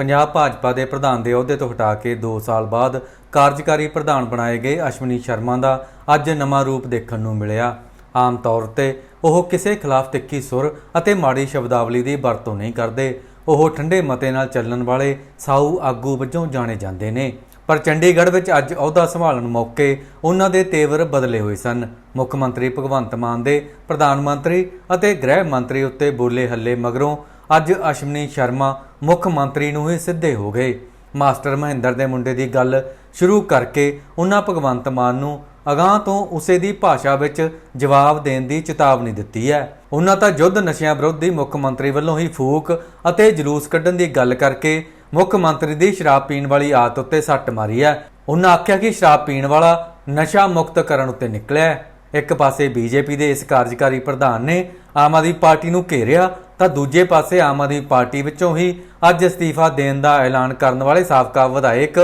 ਪੰਜਾਬ ਭਾਜਪਾ ਦੇ ਪ੍ਰਧਾਨ ਦੇ ਅਹੁਦੇ ਤੋਂ ਹਟਾ ਕੇ 2 ਸਾਲ ਬਾਅਦ ਕਾਰਜਕਾਰੀ ਪ੍ਰਧਾਨ ਬਣਾਏ ਗਏ ਅਸ਼ਵਨੀ ਸ਼ਰਮਾ ਦਾ ਅੱਜ ਨਵਾਂ ਰੂਪ ਦੇਖਣ ਨੂੰ ਮਿਲਿਆ। ਆਮ ਤੌਰ ਤੇ ਉਹ ਕਿਸੇ ਖਿਲਾਫ ਤਿੱਖੀ ਸੁਰ ਅਤੇ ਮਾੜੀ ਸ਼ਬਦਾਵਲੀ ਦੀ ਵਰਤੋਂ ਨਹੀਂ ਕਰਦੇ। ਉਹ ਠੰਡੇ ਮਤੇ ਨਾਲ ਚੱਲਣ ਵਾਲੇ ਸਾਊ ਆਗੂ ਵਜੋਂ ਜਾਣੇ ਜਾਂਦੇ ਨੇ। ਪਰ ਚੰਡੀਗੜ੍ਹ ਵਿੱਚ ਅੱਜ ਅਹੁਦਾ ਸੰਭਾਲਣ ਮੌਕੇ ਉਹਨਾਂ ਦੇ ਤੇਵਰ ਬਦਲੇ ਹੋਏ ਸਨ। ਮੁੱਖ ਮੰਤਰੀ ਭਗਵੰਤ ਮਾਨ ਦੇ ਪ੍ਰਧਾਨ ਮੰਤਰੀ ਅਤੇ ਗ੍ਰਹਿ ਮੰਤਰੀ ਉੱਤੇ ਬੋਲੇ ਹੱਲੇ ਮਗਰੋਂ ਅੱਜ ਅਸ਼ਵਨੀ ਸ਼ਰਮਾ ਮੁੱਖ ਮੰਤਰੀ ਨੂੰ ਹੀ ਸਿੱਧੇ ਹੋ ਗਏ। ਮਾਸਟਰ ਮਹਿੰਦਰ ਦੇ ਮੁੰਡੇ ਦੀ ਗੱਲ ਸ਼ੁਰੂ ਕਰਕੇ ਉਹਨਾਂ ਭਗਵੰਤ ਮਾਨ ਨੂੰ ਅਗਾਹ ਤੋਂ ਉਸੇ ਦੀ ਭਾਸ਼ਾ ਵਿੱਚ ਜਵਾਬ ਦੇਣ ਦੀ ਚੇਤਾਵਨੀ ਦਿੱਤੀ ਹੈ। ਉਹਨਾਂ ਤਾਂ ਯੁੱਧ ਨਸ਼ਿਆਂ ਵਿਰੋਧੀ ਮੁੱਖ ਮੰਤਰੀ ਵੱਲੋਂ ਹੀ ਫੂਕ ਅਤੇ ਜਲੂਸ ਕੱਢਣ ਦੀ ਗੱਲ ਕਰਕੇ ਮੁੱਖ ਮੰਤਰੀ ਦੀ ਸ਼ਰਾਬ ਪੀਣ ਵਾਲੀ ਆਦਤ ਉੱਤੇ ਸੱਟ ਮਾਰੀ ਹੈ। ਉਹਨਾਂ ਆਖਿਆ ਕਿ ਸ਼ਰਾਬ ਪੀਣ ਵਾਲਾ ਨਸ਼ਾ ਮੁਕਤ ਕਰਨ ਉੱਤੇ ਨਿਕਲਿਆ ਇੱਕ ਪਾਸੇ ਬੀਜੇਪੀ ਦੇ ਇਸ ਕਾਰਜਕਾਰੀ ਪ੍ਰਧਾਨ ਨੇ ਆਮ ਆਦਮੀ ਪਾਰਟੀ ਨੂੰ ਘੇਰਿਆ ਤਾਂ ਦੂਜੇ ਪਾਸੇ ਆਮ ਆਦਮੀ ਪਾਰਟੀ ਵਿੱਚੋਂ ਹੀ ਅੱਜ ਅਸਤੀਫਾ ਦੇਣ ਦਾ ਐਲਾਨ ਕਰਨ ਵਾਲੇ ਸਾਬਕਾ ਵਿਧਾਇਕ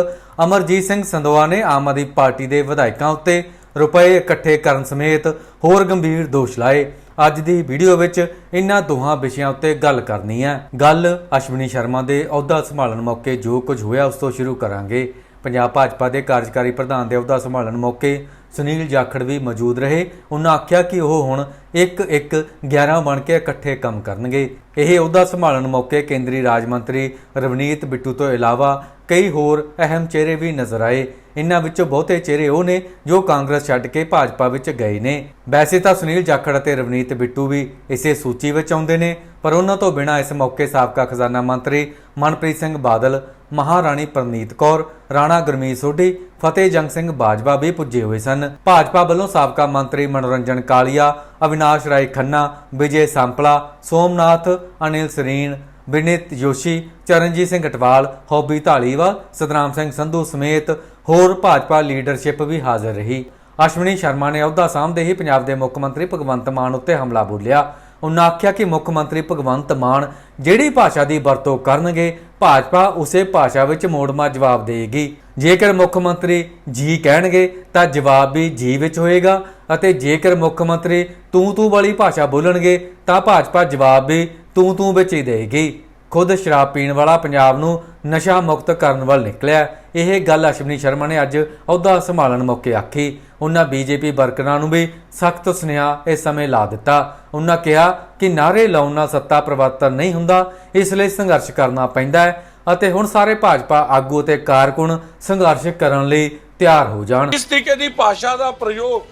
ਅਮਰਜੀਤ ਸਿੰਘ ਸੰਦੋਆ ਨੇ ਆਮ ਆਦਮੀ ਪਾਰਟੀ ਦੇ ਵਿਧਾਇਕਾਂ ਉੱਤੇ ਰੁਪਏ ਇਕੱਠੇ ਕਰਨ ਸਮੇਤ ਹੋਰ ਗੰਭੀਰ ਦੋਸ਼ ਲਾਏ। ਅੱਜ ਦੀ ਵੀਡੀਓ ਵਿੱਚ ਇਨ੍ਹਾਂ ਦੋਹਾਂ ਵਿਸ਼ਿਆਂ ਉੱਤੇ ਗੱਲ ਕਰਨੀ ਹੈ। ਗੱਲ ਅਸ਼ਵਨੀ ਸ਼ਰਮਾ ਦੇ ਅਹੁਦਾ ਸੰਭਾਲਣ ਮੌਕੇ ਜੋ ਕੁਝ ਹੋਇਆ ਉਸ ਤੋਂ ਸ਼ੁਰੂ ਕਰਾਂਗੇ। ਪੰਜਾਬ ਭਾਜਪਾ ਦੇ ਕਾਰਜਕਾਰੀ ਪ੍ਰਧਾਨ ਦੇ ਅਹੁਦਾ ਸੰਭਾਲਣ ਮੌਕੇ ਸੁਨੀਲ ਜਾਖੜ ਵੀ ਮੌਜੂਦ ਰਹੇ। ਉਹਨਾਂ ਆਖਿਆ ਕਿ ਉਹ ਹੁਣ ਇੱਕ ਇੱਕ 11 ਬਣ ਕੇ ਇਕੱਠੇ ਕੰਮ ਕਰਨਗੇ। ਇਹ ਅਹੁਦਾ ਸੰਭਾਲਣ ਮੌਕੇ ਕੇਂਦਰੀ ਰਾਜ ਮੰਤਰੀ ਰਵਨੀਤ ਬਿੱਟੂ ਤੋਂ ਇਲਾਵਾ ਕਈ ਹੋਰ ਅਹਿਮ ਚਿਹਰੇ ਵੀ ਨਜ਼ਰ ਆਏ। ਇਨ੍ਹਾਂ ਵਿੱਚੋਂ ਬਹੁਤੇ ਚਿਹਰੇ ਉਹ ਨੇ ਜੋ ਕਾਂਗਰਸ ਛੱਡ ਕੇ ਭਾਜਪਾ ਵਿੱਚ ਗਏ ਨੇ। ਵੈਸੇ ਤਾਂ ਸੁਨੀਲ ਜਾਖੜ ਅਤੇ ਰਵਨੀਤ ਬਿੱਟੂ ਵੀ ਇਸੇ ਸੂਚੀ ਵਿੱਚ ਆਉਂਦੇ ਨੇ। ਪਰ ਉਹਨਾਂ ਤੋਂ ਬਿਨਾਂ ਇਸ ਮੌਕੇ ਸਾਬਕਾ ਖਜ਼ਾਨਾ ਮੰਤਰੀ ਮਨਪ੍ਰੀਤ ਸਿੰਘ ਬਾਦਲ, ਮਹਾਰਾਣੀ ਪ੍ਰਨੀਤ ਕੌਰ, ਰਾਣਾ ਗੁਰਮੀਤ ਸੋਢੀ, ਫਤਿਹ ਜੰਗ ਸਿੰਘ ਬਾਜਵਾ ਵੀ ਪੁੱਜੇ ਹੋਏ ਸਨ। ਭਾਜਪਾ ਵੱਲੋਂ ਸਾਬਕਾ ਮੰਤਰੀ ਮਨੋਰੰਜਨ ਕਾਲੀਆ, ਅਵਿਨਾਸ਼ ਰਾਏ ਖੰਨਾ, ਵਿਜੇ ਸੰਪਲਾ, ਸੋਮਨਾਥ, ਅਨਿਲ ਸਰੀਨ, ਵਿਨੀਤ ਜੋਸ਼ੀ, ਚਰਨਜੀਤ ਸਿੰਘ ਅਟਵਾਲ, ਹੌਬੀ ਢਾਲੀਵਾਲ ਸਤਨਾਮ ਸਿੰਘ ਸੰਧੂ ਸਮੇਤ ਹੋਰ ਭਾਜਪਾ ਲੀਡਰਸ਼ਿਪ ਵੀ ਹਾਜ਼ਰ ਰਹੀ। ਅਸ਼ਵਨੀ ਸ਼ਰਮਾ ਨੇ ਅਹੁਦਾ ਸਾਂਭਦੇ ਹੀ ਪੰਜਾਬ ਦੇ ਮੁੱਖ ਮੰਤਰੀ ਭਗਵੰਤ ਮਾਨ ਉੱਤੇ ਹਮਲਾ ਬੋਲਿਆ। ਉਹਨਾਂ ਆਖਿਆ ਕਿ ਮੁੱਖ ਮੰਤਰੀ ਭਗਵੰਤ ਮਾਨ ਜਿਹੜੀ ਭਾਸ਼ਾ ਦੀ ਵਰਤੋਂ ਕਰਨਗੇ, ਭਾਜਪਾ ਉਸੇ ਭਾਸ਼ਾ ਵਿੱਚ ਮੋੜਮਾ ਜਵਾਬ ਦੇਗੀ ਜੇਕਰ ਮੁੱਖ ਮੰਤਰੀ ਜੀ ਕਹਿਣਗੇ, ਤਾਂ ਜਵਾਬ ਵੀ ਜੀ ਵਿੱਚ ਹੋਏਗਾ ਅਤੇ ਜੇਕਰ ਮੁੱਖ ਮੰਤਰੀ ਤੂੰ ਤੂੰ ਵਾਲੀ ਭਾਸ਼ਾ ਬੋਲਣਗੇ, ਤਾਂ ਭਾਜਪਾ ਜਵਾਬ ਵੀ ਤੂੰ ਤੂੰ ਵਿੱਚ ਹੀ ਦੇਗੀ ਖੁਦ ਸ਼ਰਾਬ ਪੀਣ ਵਾਲਾ ਪੰਜਾਬ ਨੂੰ ਨਸ਼ਾ ਮੁਕਤ ਕਰਨ ਵੱਲ ਨਿਕਲਿਆ। ਇਹ ਗੱਲ ਅਸ਼ਵਨੀ ਸ਼ਰਮਾ ਨੇ ਅੱਜ ਅਹੁਦਾ ਸੰਭਾਲਣ ਮੌਕੇ ਆਖੀ। ਉਹਨਾਂ ਬੀਜੇਪੀ ਵਰਕਰਾਂ ਨੂੰ ਵੀ ਸਖਤ ਸੁਨੇਹਾ ਇਸ ਸਮੇਂ ਲਾ ਦਿੱਤਾ। ਉਹਨਾਂ ਕਿਹਾ ਕਿ ਨਾਰੇ ਲਾਉਣ ਨਾਲ ਸੱਤਾ ਪਰਿਵਰਤਨ ਨਹੀਂ ਹੁੰਦਾ, ਇਸ ਲਈ ਸੰਘਰਸ਼ ਕਰਨਾ ਪੈਂਦਾ ਹੈ ਅਤੇ ਹੁਣ ਸਾਰੇ ਭਾਜਪਾ ਆਗੂ ਅਤੇ ਕਾਰਕੁਨ ਸੰਘਰਸ਼ ਕਰਨ ਲਈ ਤਿਆਰ ਹੋ ਜਾਣ। ਇਸ ਤਰੀਕੇ ਦੀ ਭਾਸ਼ਾ ਦਾ ਪ੍ਰਯੋਗ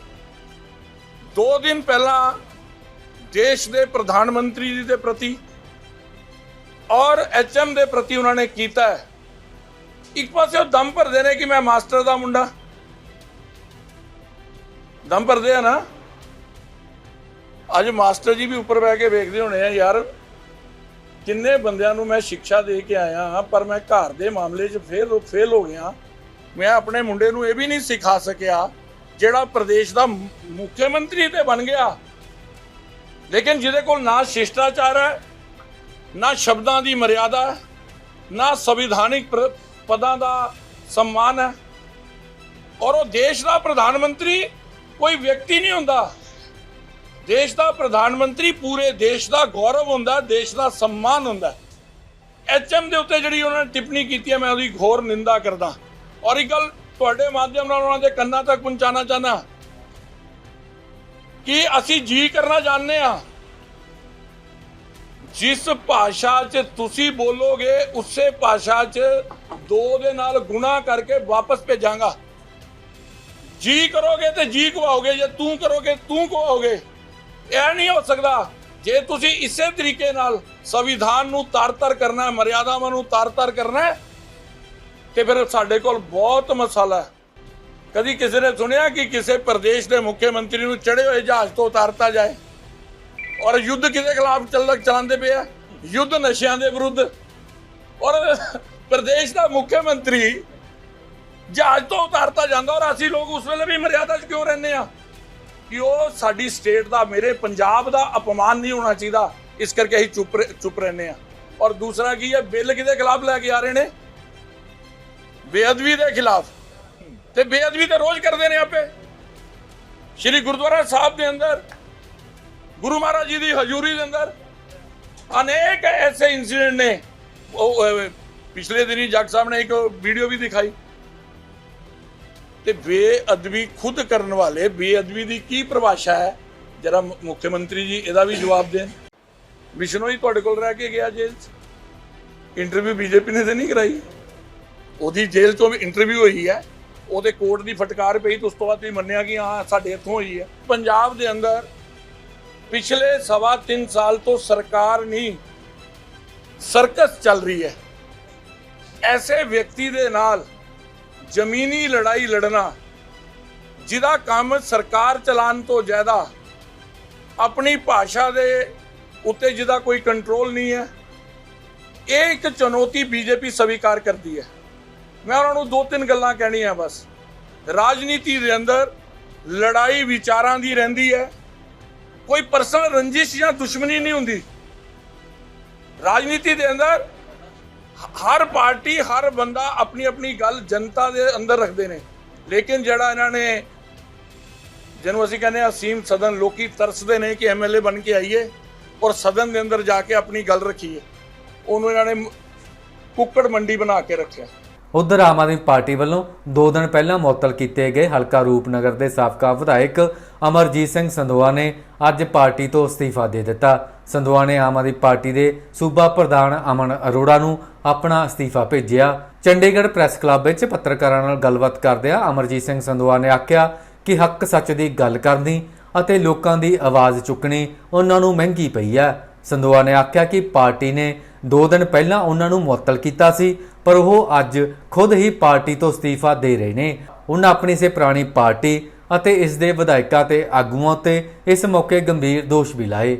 2 ਦਿਨ ਪਹਿਲਾਂ ਦੇਸ਼ ਦੇ ਪ੍ਰਧਾਨ ਮੰਤਰੀ ਜੀ ਦੇ ਪ੍ਰਤੀ ਔਰ ਐਚਐਮ ਦੇ ਪ੍ਰਤੀ ਉਹਨਾਂ ਨੇ ਕੀਤਾ ਹੈ। ਇੱਕ ਪਾਸੇ ਉਹ ਦਮ ਭਰਦੇ ਨੇ ਕਿ ਮੈਂ ਮਾਸਟਰ ਦਾ ਮੁੰਡਾ। ਦਮ ਭਰਦੇ ਆ ਨਾ। ਅੱਜ ਮਾਸਟਰ ਜੀ ਵੀ ਉੱਪਰ ਬਹਿ ਕੇ ਵੇਖਦੇ ਹੋਣੇ ਆ, ਯਾਰ, ਕਿੰਨੇ ਬੰਦਿਆਂ ਨੂੰ ਮੈਂ ਸਿੱਖਿਆ ਦੇ ਕੇ ਆਇਆ ਹਾਂ, ਪਰ ਮੈਂ ਘਰ ਦੇ ਮਾਮਲੇ 'ਚ ਫੇਲ ਫੇਲ ਹੋ ਗਿਆ। ਮੈਂ ਆਪਣੇ ਮੁੰਡੇ ਨੂੰ ਇਹ ਵੀ ਨਹੀਂ ਸਿਖਾ ਸਕਿਆ ਜਿਹੜਾ ਪ੍ਰਦੇਸ਼ ਦਾ ਮੁੱਖ ਮੰਤਰੀ ਤੇ ਬਣ ਗਿਆ। ਲੇਕਿਨ ਜਿਹਦੇ ਕੋਲ ਨਾ ਸ਼ਿਸ਼ਟਾਚਾਰ ਹੈ ਨਾ ਸ਼ਬਦਾਂ ਦੀ ਮਰਿਆਦਾ ਨਾ ਸੰਵਿਧਾਨਿਕ ਪ੍ਰ- ਪਦਾਂ ਦਾ ਸਨਮਾਨ ਹੈ। ਔਰ ਉਹ ਦੇਸ਼ ਦਾ ਪ੍ਰਧਾਨ ਮੰਤਰੀ ਕੋਈ ਵਿਅਕਤੀ ਨਹੀਂ ਹੁੰਦਾ। ਦੇਸ਼ ਦਾ ਪ੍ਰਧਾਨ ਮੰਤਰੀ ਪੂਰੇ ਦੇਸ਼ ਦਾ ਗੌਰਵ ਹੁੰਦਾ ਦੇਸ਼ ਦਾ ਸਨਮਾਨ ਹੁੰਦਾ ਐਚਐਮ ਦੇ ਉੱਤੇ ਜਿਹੜੀ ਉਹਨਾਂ ਨੇ ਟਿੱਪਣੀ ਕੀਤੀ ਹੈ, ਮੈਂ ਉਹਦੀ ਘੋਰ ਨਿੰਦਾ ਕਰਦਾ। ਔਰ ਇੱਕ ਗੱਲ ਤੁਹਾਡੇ ਮਾਧਿਅਮ ਨਾਲ ਉਹਨਾਂ ਦੇ ਕੰਨਾਂ ਤੱਕ ਪਹੁੰਚਾਉਣਾ ਚਾਹਨਾ ਕਿ ਅਸੀਂ ਜੀ ਕਰਨਾ ਜਾਣਦੇ ਆ ਜਿਸ ਭਾਸ਼ਾ 'ਚ ਤੁਸੀਂ ਬੋਲੋਗੇ, ਉਸੇ ਭਾਸ਼ਾ 'ਚ ਦੋ ਦੇ ਨਾਲ ਗੁਣਾ ਕਰਕੇ ਵਾਪਸ ਭੇਜਾਂਗਾ। ਜੀ ਕਰੋਗੇ ਤੇ ਜੀ ਕਵਾਓਗੇ ਜੇ ਤੂੰ ਕਰੋਗੇ, ਤੂੰ ਕਵਾਓਗੇ ਇਹ ਨਹੀਂ ਹੋ ਸਕਦਾ। ਜੇ ਤੁਸੀਂ ਇਸੇ ਤਰੀਕੇ ਨਾਲ ਸੰਵਿਧਾਨ ਨੂੰ ਤਾਰ ਤਾਰ ਕਰਨਾ ਹੈ, ਮਰਿਆਦਾਵਾਂ ਨੂੰ ਤਾਰ ਤਾਰ ਕਰਨਾ ਹੈ, ਤੇ ਫਿਰ ਸਾਡੇ ਕੋਲ ਬਹੁਤ ਮਸਾਲਾ ਹੈ। ਕਦੀ ਕਿਸੇ ਨੇ ਸੁਣਿਆ ਕਿ ਕਿਸੇ ਪ੍ਰਦੇਸ਼ ਦੇ ਮੁੱਖ ਮੰਤਰੀ ਨੂੰ ਚੜੇ ਹੋਏ ਜਹਾਜ਼ ਤੋਂ ਉਤਾਰਤਾ ਜਾਏ? ਔਰ ਯੁੱਧ ਕਿਹਦੇ ਖਿਲਾਫ ਚੱਲ ਚਲਾਉਂਦੇ ਪਏ ਆ? ਯੁੱਧ ਨਸ਼ਿਆਂ ਦੇ ਵਿਰੁੱਧ। ਔਰ ਪ੍ਰਦੇਸ਼ ਦਾ ਮੁੱਖ ਮੰਤਰੀ ਜਹਾਜ਼ ਤੋਂ ਉਤਾਰਤਾ ਜਾਂਦਾ ਔਰ ਅਸੀਂ ਲੋਕ ਉਸ ਵੇਲੇ ਵੀ ਮਰਿਆਦਾ 'ਚ ਕਿਉਂ ਰਹਿੰਦੇ ਆ? ਕਿ ਉਹ ਸਾਡੀ ਸਟੇਟ ਦਾ, ਮੇਰੇ ਪੰਜਾਬ ਦਾ ਅਪਮਾਨ ਨਹੀਂ ਹੋਣਾ ਚਾਹੀਦਾ। ਇਸ ਕਰਕੇ ਅਸੀਂ ਚੁੱਪ ਰਹਿ- ਚੁੱਪ ਰਹਿੰਦੇ ਆ। ਔਰ ਦੂਸਰਾ ਕੀ ਹੈ, ਬਿੱਲ ਕਿਹਦੇ ਖਿਲਾਫ ਲੈ ਕੇ ਆ ਰਹੇ ਨੇ? ਬੇਅਦਬੀ ਦੇ ਖਿਲਾਫ। ਤੇ ਬੇਅਦਬੀ ਤਾਂ ਰੋਜ਼ ਕਰਦੇ ਨੇ ਆਪੇ। ਸ਼੍ਰੀ ਗੁਰਦੁਆਰਾ ਸਾਹਿਬ ਦੇ ਅੰਦਰ ਗੁਰੂ ਮਹਾਰਾਜ ਜੀ ਦੀ ਹਜ਼ੂਰੀ ਦੇ ਅੰਦਰ ਅਨੇਕ ਐਸੇ ਇਨਸੀਡੈਂਟ ਨੇ। ਉਹ, ਪਿਛਲੇ ਦਿਨੀ ਜੱਜ ਸਾਹਿਬ ਨੇ ਇੱਕ ਵੀਡੀਓ ਵੀ ਦਿਖਾਈ। ਤੇ ਬੇਅਦਬੀ ਖੁਦ ਕਰਨ ਵਾਲੇ ਬੇਅਦਬੀ ਦੀ ਕੀ ਪਰਿਭਾਸ਼ਾ ਹੈ? ਜਰਾ ਮੁੱਖ ਮੰਤਰੀ ਜੀ ਇਹਦਾ ਵੀ ਜਵਾਬ ਦੇਣ। ਬਿਸ਼ਨੋਈ ਤੁਹਾਡੇ ਕੋਲ ਰਹਿ ਕੇ ਗਿਆ ਜੇਲ੍ਹ 'ਚ। ਇੰਟਰਵਿਊ ਬੀਜੇਪੀ ਨੇ ਤੇ ਨਹੀਂ ਕਰਾਈ। ਉਹਦੀ ਜੇਲ੍ਹ ਤੋਂ ਵੀ ਇੰਟਰਵਿਊ ਹੋਈ ਹੈ। ਉਹਦੇ ਕੋਰਟ ਦੀ ਫਟਕਾਰ ਪਈ ਤੇ ਉਸ ਤੋਂ ਬਾਅਦ ਤੁਸੀਂ ਮੰਨਿਆ ਕਿ ਹਾਂ ਸਾਡੇ ਇੱਥੋਂ ਹੋਈ ਹੈ। ਪੰਜਾਬ ਦੇ ਅੰਦਰ ਪਿਛਲੇ ਸਵਾ ਤਿੰਨ ਸਾਲ ਤੋਂ ਸਰਕਾਰ ਨਹੀਂ, ਸਰਕਸ ਚੱਲ ਰਹੀ ਹੈ। ਐਸੇ ਵਿਅਕਤੀ ਦੇ ਨਾਲ ਜ਼ਮੀਨੀ ਲੜਾਈ ਲੜਨਾ, ਜਿਹਦਾ ਕੰਮ ਸਰਕਾਰ ਚਲਾਉਣ ਤੋਂ ਜ਼ਿਆਦਾ ਆਪਣੀ ਭਾਸ਼ਾ ਦੇ ਉੱਤੇ ਜਿਹਦਾ ਕੋਈ ਕੰਟਰੋਲ ਨਹੀਂ ਹੈ, ਇਹ ਇੱਕ ਚੁਣੌਤੀ ਬੀਜੇਪੀ ਸਵੀਕਾਰ ਕਰਦੀ ਹੈ। ਮੈਂ ਉਹਨਾਂ ਨੂੰ ਦੋ ਤਿੰਨ ਗੱਲਾਂ ਕਹਿਣੀਆਂ ਬਸ। ਰਾਜਨੀਤੀ ਦੇ ਅੰਦਰ ਲੜਾਈ ਵਿਚਾਰਾਂ ਦੀ ਰਹਿੰਦੀ ਹੈ ਕੋਈ ਪਰਸਨਲ ਰੰਜਿਸ਼ ਜਾਂ ਦੁਸ਼ਮਣੀ ਨਹੀਂ ਹੁੰਦੀ। ਰਾਜਨੀਤੀ ਦੇ ਅੰਦਰ ਹਰ ਪਾਰਟੀ, ਹਰ ਬੰਦਾ ਆਪਣੀ ਆਪਣੀ ਗੱਲ ਜਨਤਾ ਦੇ ਅੰਦਰ ਰੱਖਦੇ ਨੇ। ਲੇਕਿਨ ਜਿਹੜਾ ਇਹਨਾਂ ਨੇ ਜਿਹਨੂੰ ਅਸੀਂ ਕਹਿੰਦੇ ਆ ਅਸੀਮ ਸਦਨ ਲੋਕੀ ਤਰਸਦੇ ਨੇ ਕਿ ਐਮਐਲਏ ਬਣ ਕੇ ਆਈਏ ਔਰ ਸਦਨ ਦੇ ਅੰਦਰ ਜਾ ਕੇ ਆਪਣੀ ਗੱਲ ਰੱਖੀਏ। ਉਹਨੂੰ ਇਹਨਾਂ ਨੇ ਕੁੱਕੜ ਮੰਡੀ ਬਣਾ ਕੇ ਰੱਖਿਆ। ਉਧਰ ਆਮ ਆਦਮੀ ਪਾਰਟੀ ਵੱਲੋਂ 2 ਦਿਨ ਪਹਿਲਾਂ ਮੁਅੱਤਲ ਕੀਤੇ ਗਏ ਹਲਕਾ ਰੂਪਨਗਰ ਦੇ ਸਾਬਕਾ ਵਿਧਾਇਕ ਅਮਰਜੀਤ ਸਿੰਘ ਸੰਧਵਾ ਨੇ ਅੱਜ ਪਾਰਟੀ ਤੋਂ ਅਸਤੀਫਾ ਦੇ ਦਿੱਤਾ। ਸੰਧਵਾ ਨੇ ਆਮ ਆਦਮੀ ਪਾਰਟੀ ਦੇ ਸੂਬਾ ਪ੍ਰਧਾਨ ਅਮਨ ਅਰੋੜਾ ਨੂੰ ਆਪਣਾ ਅਸਤੀਫਾ ਭੇਜਿਆ। ਚੰਡੀਗੜ੍ਹ ਪ੍ਰੈਸ ਕਲੱਬ ਵਿੱਚ ਪੱਤਰਕਾਰਾਂ ਨਾਲ ਗੱਲਬਾਤ ਕਰਦਿਆਂ ਅਮਰਜੀਤ ਸਿੰਘ ਸੰਧਵਾ ਨੇ ਆਖਿਆ ਕਿ ਹੱਕ ਸੱਚ ਦੀ ਗੱਲ ਕਰਨੀ ਅਤੇ ਲੋਕਾਂ ਦੀ ਆਵਾਜ਼ ਚੁੱਕਣੀ ਉਹਨਾਂ ਨੂੰ ਮਹਿੰਗੀ ਪਈ ਹੈ। ਸੰਧਵਾ ਨੇ ਆਖਿਆ ਕਿ ਪਾਰਟੀ ਨੇ 2 ਦਿਨ ਪਹਿਲਾਂ ਉਹਨਾਂ ਨੂੰ ਮੁਅੱਤਲ ਕੀਤਾ ਸੀ, ਪਰ ਉਹ ਅੱਜ ਖੁਦ ਹੀ ਪਾਰਟੀ ਤੋਂ ਅਸਤੀਫਾ ਦੇ ਰਹੇ ਨੇ। ਉਹਨਾਂ ਆਪਣੀ ਸੇ ਪੁਰਾਣੀ ਪਾਰਟੀ ਅਤੇ ਇਸ ਦੇ ਵਿਧਾਇਕਾਂ ਤੇ ਆਗੂਆਂ ਤੇ ਇਸ ਮੌਕੇ ਗੰਭੀਰ ਦੋਸ਼ ਵੀ ਲਾਏ।